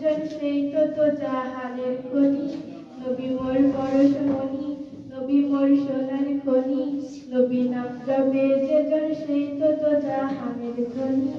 জন সেই তো তো জাহানের খনি। নবী মোর পরশমণি নবী মোর সোনারি খনি নবী নাম জপে যে জন সেই তো তো জাহানের খনি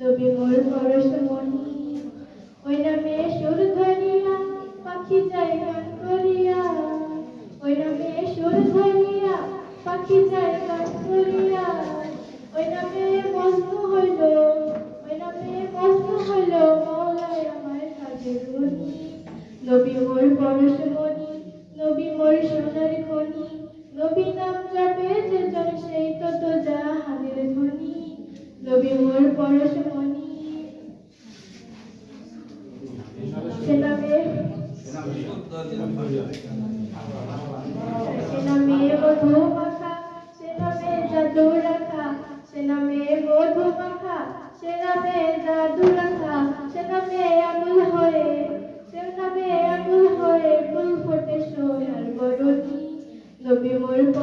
নবী মোর পরশমণি ওই নামে সুর ধরিয়া, পাখি যায় গান করিয়া। ওই নামে সুর ধরিয়া, পাখি যায় গান করিয়া। ওই নামে মস্ত হইল, ওই নামে মস্ত হইল মৌলায় আমার কাজের নবী মোর পরশমণি নবী মোর সোনার খনি নবী নাম জপে যে জন সেই তো তো জাহানের ধ্বনি। নবী মোর পরশমণি সে নামে সে নামে মাখা, সে জাদু রাখা। সে নামে মধু মাখা, সে নামে জাদু রাখা। সে নামে আগুল হয়ে সে নামে আগুল হয়ে ফুল ফোটে সোনার বরণী নবী মোর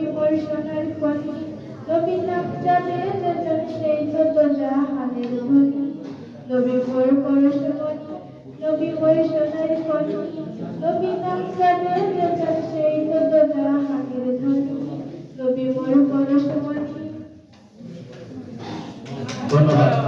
মোর সোনার খনি নবী নাম জানে যেজন সেই তত জাহানের ধ্বনি। নবী মোর পরশমণি মোর সোনার খনি নবী নাম জানে যেজন সেই তত জাহানের ধ্বনি। ধন্যবাদ।